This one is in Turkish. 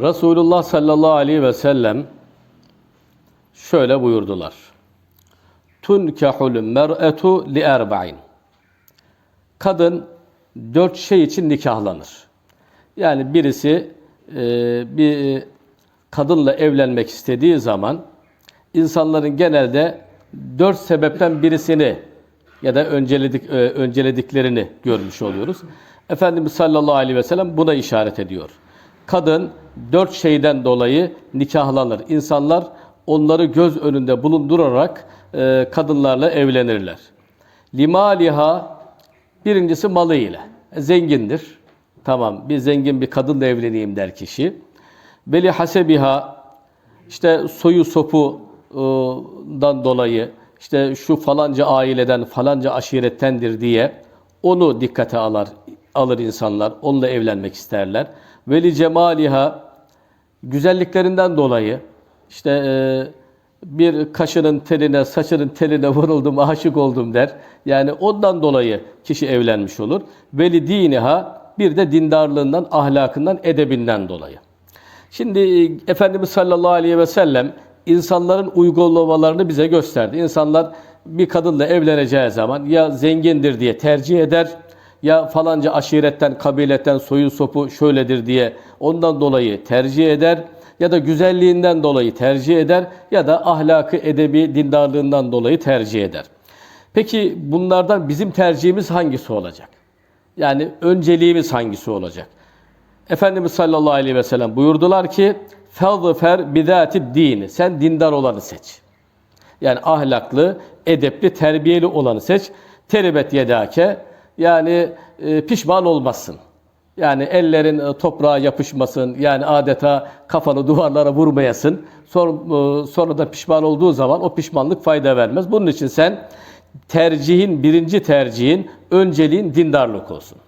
Resulullah sallallahu aleyhi ve sellem şöyle buyurdular. Tunkahul mer'etu li erba'in. Kadın dört şey için nikahlanır. Yani birisi e, bir kadınla evlenmek istediği zaman insanların genelde dört sebepten birisini ya da önceledik, e, öncelediklerini görmüş oluyoruz. Efendimiz sallallahu aleyhi ve sellem buna işaret ediyor. Kadın dört şeyden dolayı nikahlanır. İnsanlar onları göz önünde bulundurarak e, kadınlarla evlenirler. Limaliha birincisi malıyla. Zengindir. Tamam bir zengin bir kadınla evleneyim der kişi. Veli hasebiha işte soyu sopudan dolayı işte şu falanca aileden falanca aşirettendir diye onu dikkate alır alır insanlar. Onunla evlenmek isterler. Veli cemaliha güzelliklerinden dolayı işte e, bir kaşının teline, saçının teline vuruldum, aşık oldum der. Yani ondan dolayı kişi evlenmiş olur. Veli diniha bir de dindarlığından, ahlakından, edebinden dolayı. Şimdi e, Efendimiz sallallahu aleyhi ve sellem insanların uygulamalarını bize gösterdi. İnsanlar bir kadınla evleneceği zaman ya zengindir diye tercih eder ya falanca aşiretten, kabiletten, soyu sopu şöyledir diye ondan dolayı tercih eder ya da güzelliğinden dolayı tercih eder ya da ahlakı, edebi, dindarlığından dolayı tercih eder. Peki bunlardan bizim tercihimiz hangisi olacak? Yani önceliğimiz hangisi olacak? Efendimiz sallallahu aleyhi ve sellem buyurdular ki فَظْفَرْ بِذَاتِ dini. Sen dindar olanı seç. Yani ahlaklı, edepli, terbiyeli olanı seç. Teribet yedake. yani e, pişman olmazsın. Yani ellerin e, toprağa yapışmasın. Yani adeta kafanı duvarlara vurmayasın. Sonra, e, sonra da pişman olduğu zaman o pişmanlık fayda vermez. Bunun için sen tercihin, birinci tercihin, önceliğin dindarlık olsun.